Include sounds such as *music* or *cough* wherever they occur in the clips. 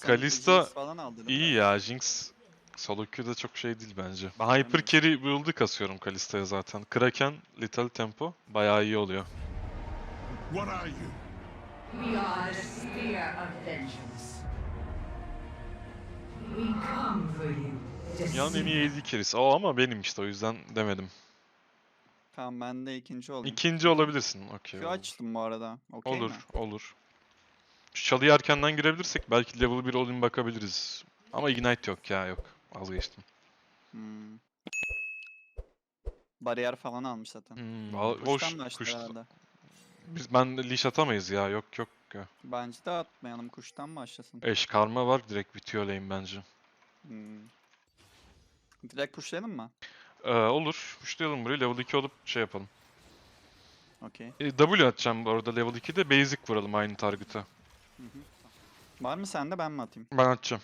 Kalista falan aldın. İyi ya Jinx solo queue'da çok şey değil bence. Ben Hyper Carry build'ı kasıyorum Kalista'ya zaten. Kraken, Little Tempo bayağı iyi oluyor. What are you? We are the spear of vengeance. We come for you. Dünyanın en iyi AD carry'si. O ama benim işte o yüzden demedim. Tamam ben de ikinci olayım. İkinci olabilirsin. Okey. Şu olur. açtım bu arada. Okey Olur, mi? olur. Şu çalıyı erkenden girebilirsek belki level 1 olayım bakabiliriz. Ama Ignite yok ya yok. Vazgeçtim. Hmm. Bariyer falan almış zaten. Hmm, val- hoş. Kuştan başlar Kuş, herhalde. biz ben leash atamayız ya. Yok yok. ya. Bence de atmayalım. Kuştan başlasın. Eş karma var direkt bitiyor lane bence. Hmm. Direkt pushlayalım mı? Ee, olur. Pushlayalım burayı. Level 2 olup şey yapalım. Okey. E, W atacağım bu arada level 2'de basic vuralım aynı target'a. Hı hı. Var mı sende ben mi atayım? Ben atacağım.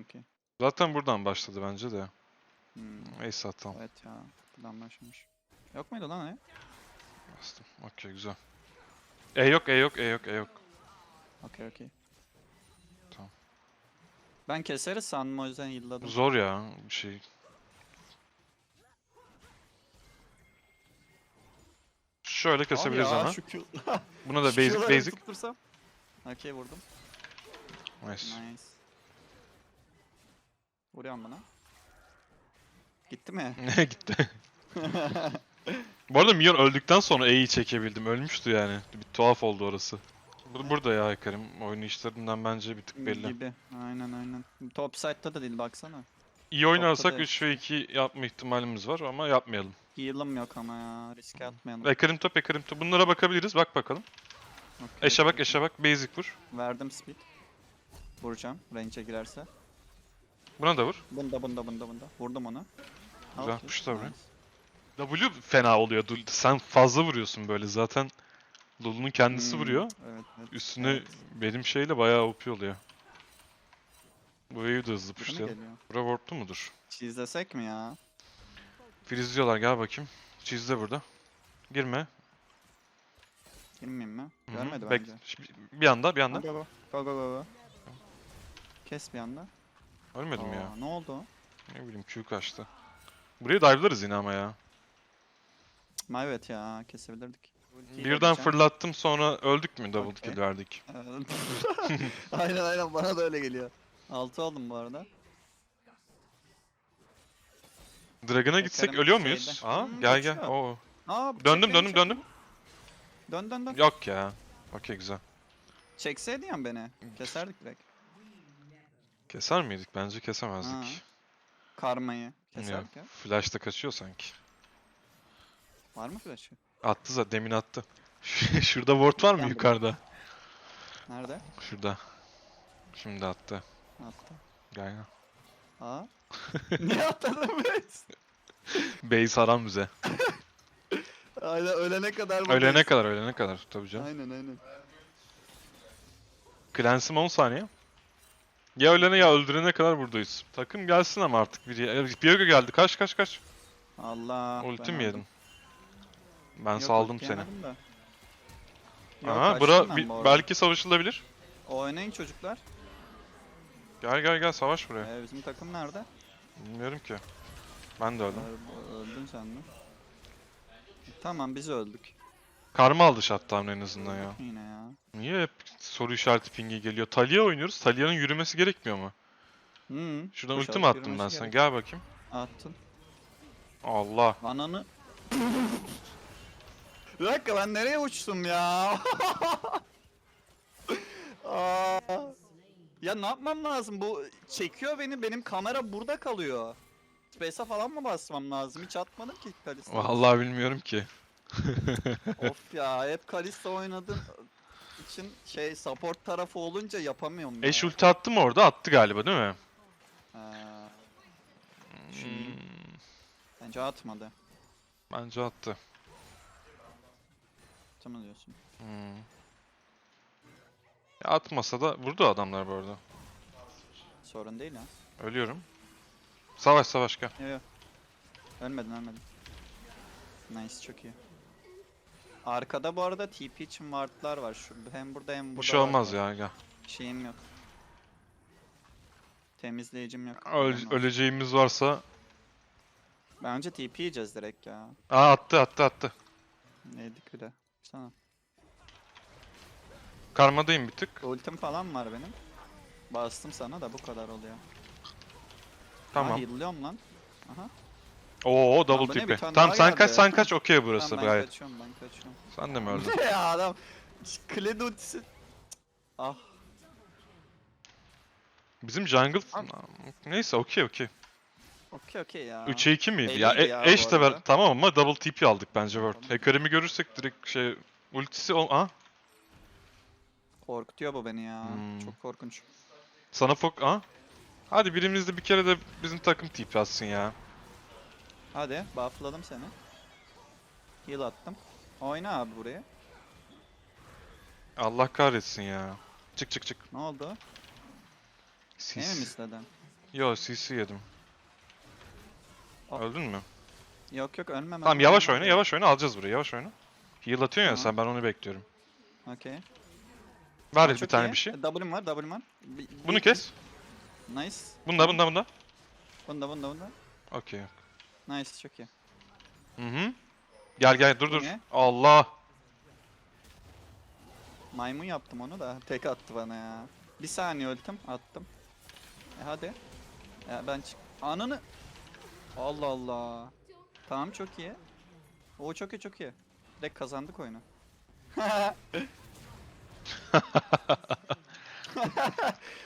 Okey. Zaten buradan başladı bence de. Hmm. Ace atalım. Evet ya. Buradan başlamış. Yok muydu lan e? Bastım. Okey güzel. E yok, E yok, E yok, E yok. Okey okey. Tamam. Ben keseriz sandım o yüzden yılladım. Zor ya bir şey. Şöyle kesebiliriz ya, şu Q- Buna da *laughs* basic basic. tuttursam. Okey vurdum. Nice. Nice. Vuruyorum buna. Gitti mi? *laughs* Ne gitti? Bu arada Mion öldükten sonra E'yi çekebildim. Ölmüştü yani. Bir tuhaf oldu orası. Bu burada ya Hikarim. Oyun işlerinden bence bir tık belli. Gibi. Aynen aynen. Top side'da da değil baksana. İyi oynarsak Topta 3 ve 2 yapma ihtimalimiz var ama yapmayalım. Heal'ım yok ama ya. Riske atmayalım. Ekarim top, Ekarim top. Bunlara bakabiliriz. Bak bakalım. Okey, Eşe bak, eşe bak. Basic vur. Verdim speed. Vuracağım. Range'e girerse. Buna da vur. Bunda bunda bunda bunda. Vurdum onu. Güzel, buraya. nice. W fena oluyor. Dul- Sen fazla vuruyorsun böyle. Zaten Lulu'nun kendisi Hmm, vuruyor. Evet, evet. Üstüne evet. benim şeyle bayağı OP oluyor. Bu wave'i de hızlı pushlayalım. Bura wardlu mudur? Çizlesek mi ya? Freeze diyorlar gel bakayım. De burada. Girme. Girmeyeyim mi? Hı hı. Görmedi Bek- bence. Şimdi Bir anda bir anda. go go. Go go. Kes bir anda. Ölmedim ya. Aa, Ne oldu? Ne bileyim Q kaçtı. Buraya dive'larız yine ama ya. Ma evet ya kesebilirdik. Ultiyi Birden fırlattım sonra öldük mü double Okey. kill verdik. *laughs* Evet. *laughs* aynen aynen bana da öyle geliyor. 6 oldum bu arada. Dragon'a gitsek ölüyor muyuz? şeyde. Aa Hmm, gel gel. kaçıyor. Oo. Aa, Döndüm döndüm döndüm. Dön dön dön. Yok ya. Okey güzel. Çekseydi ya beni. Keserdik direkt. Keser miydik? Bence kesemezdik. Ha. Karmayı. Keserdik ya. Flash'ta kaçıyor sanki. Var mı flash'ı? Attı zaten demin attı. *laughs* Şurada ward var mı yukarıda? Nerede? Şurada. Şimdi attı. Attı. Gel gel. Aa. *laughs* Niye atladın biz? Base haram bize. *laughs* Aynen ölene kadar Ölene buradayız. kadar ölene kadar tabii canım. Aynen aynen. Cleanse'im 10 saniye. Ya ölene ya öldürene kadar buradayız. Takım gelsin ama artık biri. Biago geldi. Kaç kaç kaç. Allah. Ulti ben mi öldüm. yedin? Ben Yok, saldım seni. Yok, Aha bura bi- belki savaşılabilir. Oynayın çocuklar. Gel gel gel savaş buraya. Ee, bizim takım nerede? Bilmiyorum ki. Ben de öldüm. Ee, Öldün sen mi? Tamam biz öldük. Karma aldı shutdown en azından ya. Yine ya. Niye hep soru işareti pingi geliyor? Talia oynuyoruz. Talia'nın yürümesi gerekmiyor mu? Hı. Şuradan ulti mi attım ben sana? Gel bakayım. Attın. Allah. Ananı. Bir dakika ben nereye uçtum ya? *laughs* Aa. Ya ne yapmam lazım? Bu çekiyor beni. Benim kamera burada kalıyor. Space'a falan mı basmam lazım? Hiç atmadım ki Kalista. Vallahi bilmiyorum ki. *laughs* of ya hep Kalista oynadığım için şey support tarafı olunca yapamıyorum ya. Eş ulti attı mı orada? Attı galiba değil mi? Ha, Düşüneyim. Hmm, bence atmadı. bence attı. Tamam diyorsun. Hmm. Ya atmasa da vurdu adamlar bu arada. Sorun değil ya. Ölüyorum. Savaş savaş gel. Yo, yo. Ölmedin ölmedin. Nice çok iyi. Arkada bu arada TP için wardlar var. Şu, hem burada hem burada. Bir şey var. ya gel. Şeyim yok. Temizleyicim yok. Öl öleceğimiz varsa. Bence TP yiyeceğiz direkt ya. Aa attı attı attı. Neydik bile. Tamam. Karmadayım bir tık. Ultim falan var benim. Bastım sana da bu kadar oluyor. Tamam. Ha, heal'lıyorum lan. Aha. Oo double bu ne, bir tipi. tane Tamam daha sen geldi. kaç sen kaç okey burası Tamam, ben gayet. kaçıyorum ben kaçıyorum. Sen de mi öldün? *laughs* ya adam. Kled ultisi. Ah. Bizim jungle... Neyse okey okey. Okey okey ya. 3'e 2 miydi? Ya, Belliydi e, ya bu de ver. arada. Tamam ama double TP aldık bence Word. Tamam. Hacker'imi görürsek direkt şey ultisi o Aa, Korkutuyor bu beni ya. Hmm. Çok korkunç. sana fok Aa. Hadi birimiz de bir kere de bizim takım TP atsın ya. Hadi buffladım seni. Heal attım. Oyna abi buraya. Allah kahretsin ya. Çık çık çık. Ne oldu? Beni mi CC. istedin? Yo CC yedim. Aa. Öldün mü? Yok yok ölmem. Tamam yavaş oyna yavaş oyna alacağız burayı yavaş oyna. Heal atıyorsun ya sen ben onu bekliyorum. Okey. Aa, bir tane iyi. bir şey. W'm var W'm var. Bir- Bunu kes. Nice. Bunda bunda bunda. Bunda bunda bunda. Okey. Nice çok iyi. Hı hı. Gel gel dur dur. ne? Allah. Maymun yaptım onu da tek attı bana ya. Bir saniye ultim attım. E hadi. Ya ben çık. Ananı. Allah Allah. Tamam çok iyi. O çok iyi çok iyi. Direkt kazandık oyunu. *laughs* *laughs*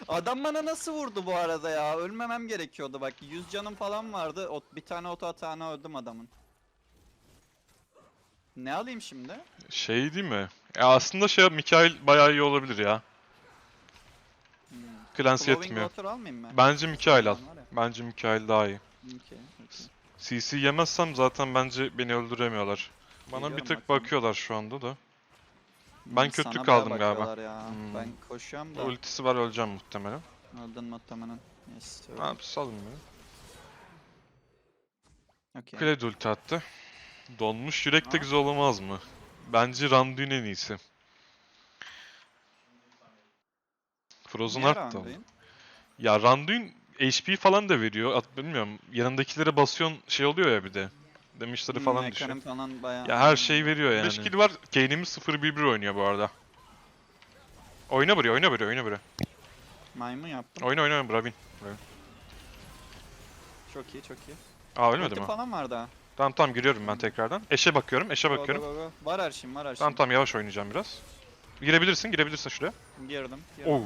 Adam bana nasıl vurdu bu arada ya? Ölmemem gerekiyordu bak. 100 canım falan vardı. O, bir tane oto atağına öldüm adamın. Ne alayım şimdi? Şey değil mi? Ya aslında şey Mikael bayağı iyi olabilir ya. Hmm. Flowing yetmiyor. Water almayayım mı? Bence Mikael al. Bence Mikael daha iyi. Okey, okey. CC yemezsem zaten bence beni öldüremiyorlar. Bana bir Geliyorum tık bakalım. bakıyorlar şu anda da. Ben kötü sana kaldım galiba. bakıyorlar Ya. Hmm. Ben koşuyorum da. Ultisi var öleceğim muhtemelen. Öldün muhtemelen. Yes. öldüm. Ha salın beni. Okey. Kled ulti attı. Donmuş yürek de güzel olamaz mı? Bence Randuin en iyisi. Frozen Niye Heart da. Randuin? Ya Randuin HP falan da veriyor. At, bilmiyorum. Yanındakilere basyon şey oluyor ya bir de. Damage'ları Hmm, falan düşüyor. ekranım falan bayağı. Ya her şey veriyor yani. 5 Yani. kill var. Kane'imiz 0-1-1 oynuyor bu arada. Oyna buraya, oyna buraya, oyna buraya. Maymun yaptım. Oyna oyna Bravin. Çok iyi çok iyi. Aa ölmedi Ulti mi? falan var daha. Tamam tamam giriyorum ben tekrardan. Eşe bakıyorum, eşe Go, go, bakıyorum. go, go. Var her şeyim var her şeyim. Tamam tamam yavaş oynayacağım biraz. Girebilirsin, girebilirsin şuraya. Girdim. girdim. Oo.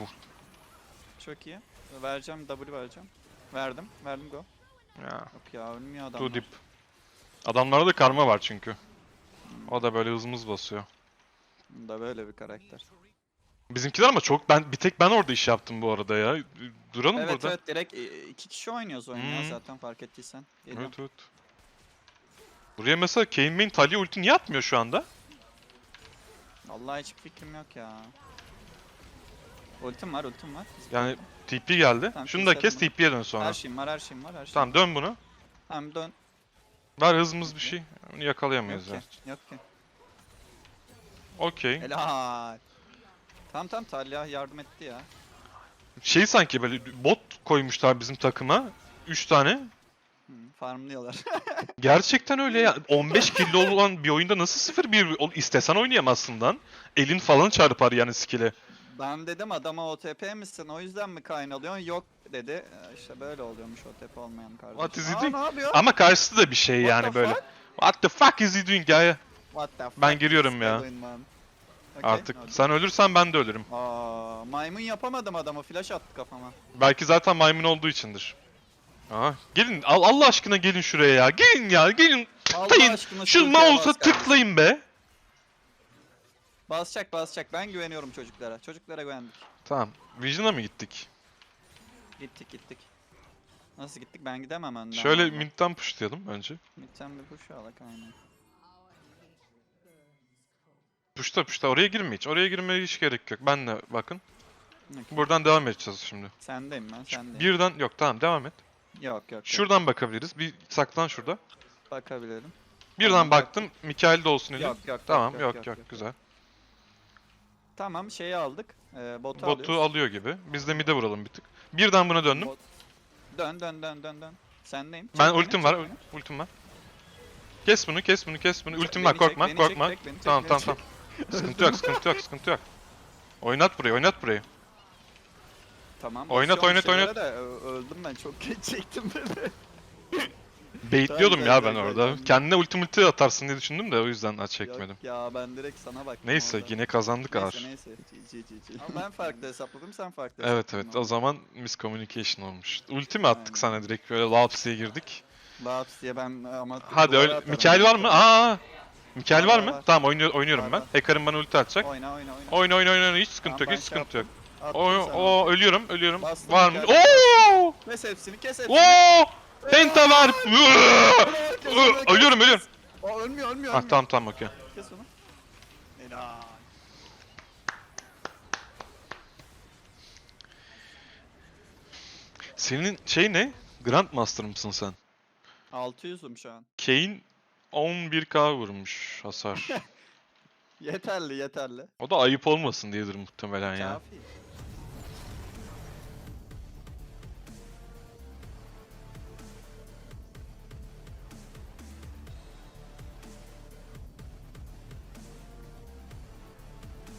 Çok iyi. Vereceğim W vereceğim. Verdim. Verdim go. Ya. Yok ya ölmüyor adamlar. Too deep. Adamlarda da karma var çünkü. O da böyle hızımız basıyor. Bu Da böyle bir karakter. Bizimkiler ama çok ben bir tek ben orada iş yaptım bu arada ya. Duralım Evet burada. evet direkt e, iki kişi oynuyoruz oyunu ya Hmm. zaten fark ettiysen. Geliyorum. Evet evet. Buraya mesela Kane Main Talia ulti niye atmıyor şu anda? Vallahi hiçbir fikrim yok ya. Ultim var ultim var. Yani TP geldi. Tamam, Şunu da kes keselim TP'ye dön sonra. Her şeyim var her şeyim var her şeyim. Tamam dön bunu. Tamam dön. Ver hızımız bir şey. Onu yakalayamayız Yok ya. ki. Yok ki. Okey. Helal. Tamam tamam Talya yardım etti ya. Şey sanki böyle bot koymuşlar bizim takıma. 3 tane. Hı, farmlıyorlar. *laughs* Gerçekten öyle ya. 15 kilo olan bir oyunda nasıl 0-1 ol- istesen oynayamazsın lan. Elin falan çarpar yani skill'e. Ben dedim adama OTP misin o yüzden mi kaynalıyorsun? Yok dedi. Ee, İşte böyle oluyormuş OTP olmayan kardeşim. What is he Aa, doing? ne yapıyor? Ama karşısı da bir şey What yani the böyle. fuck? What the fuck is he doing ya? What the fuck Ben is giriyorum ya. going on? Okey, Artık öldüm. sen ölürsen ben de ölürüm. Aa, maymun yapamadım adamı flash attı kafama. Belki zaten maymun olduğu içindir. Aha. Gelin Al- Allah aşkına gelin şuraya ya. Gelin ya gelin. Allah Tıklayın. aşkına Şu bas mouse'a kardeşim. tıklayın be. Basacak basacak ben güveniyorum çocuklara. Çocuklara güvendik. Tamam. Vision'a mı gittik? Gittik gittik. Nasıl gittik ben gidemem önden. Şöyle midden pushlayalım önce. Midten bir push alak aynen. Pushla pushla. Oraya girme hiç. Oraya girmeye hiç gerek yok. Benle bakın. Okey. Buradan devam edeceğiz şimdi. Sendeyim ben Şu- sendeyim. Birden yok tamam devam et. Yok yok yok. Şuradan bakabiliriz. Bir saklan şurada. Bakabilirim. Birden Tamam, baktım. Mikael de olsun elin. Yok yok Tamam yok yok, güzel. Tamam şeyi aldık. Ee, botu, Botu alıyoruz. alıyor gibi. Biz de mid'e vuralım bir tık. Birden buna döndüm. Bot- Dön dön dön dön dön. Sendeyim. Çek Ben beni, ultim çek var. beni. ul- Ultim var. Kes bunu, kes bunu, kes bunu. Ultim beni var. çek, Korkma, beni çek, korkma. çek, beni çek, Tamam, beni tamam, çek. tamam. sıkıntı yok, sıkıntı yok, sıkıntı yok. Oynat burayı, oynat burayı. Tamam. Oynat, oynat, şeylere oynat. De, ö- öldüm ben çok geç çektim beni. Baitliyordum ya ben orada. Kendine ultimate atarsın diye düşündüm de o yüzden aç çekmedim. Yok ya ben direkt sana baktım Neyse orada. yine kazandık ağır. Neyse neyse. GG GG. Ama ben farklı hesapladım sen farklı Evet hesapladın evet o orada. zaman miscommunication olmuş. Ulti mi attık sana direkt böyle laps diye girdik. Laps diye ben ama Hadi duvara öyle. atarım. Mikael var mı? Aa! Mikael Var, mı? var. Tamam oynuyor, oynuyorum Var, ben. var. Hacker'ım bana ulti atacak. Oyna oyna oyna. Oyna oyna oyna hiç sıkıntı yok hiç şey sıkıntı yok. O, o ölüyorum ölüyorum. Bastım var mı? Mikael. Oo! Kes hepsini kes hepsini. Oo! Penta var. Ölüyorum ölüyorum. O ölmüyor ölmüyor Ah tamam tamam okey. Kes onu. Helal. Senin şey ne? Grandmaster mısın sen? 600'üm şu an. Kane 11k vurmuş hasar. *laughs* Yeterli yeterli. o da ayıp olmasın diyedir muhtemelen ya. Kafi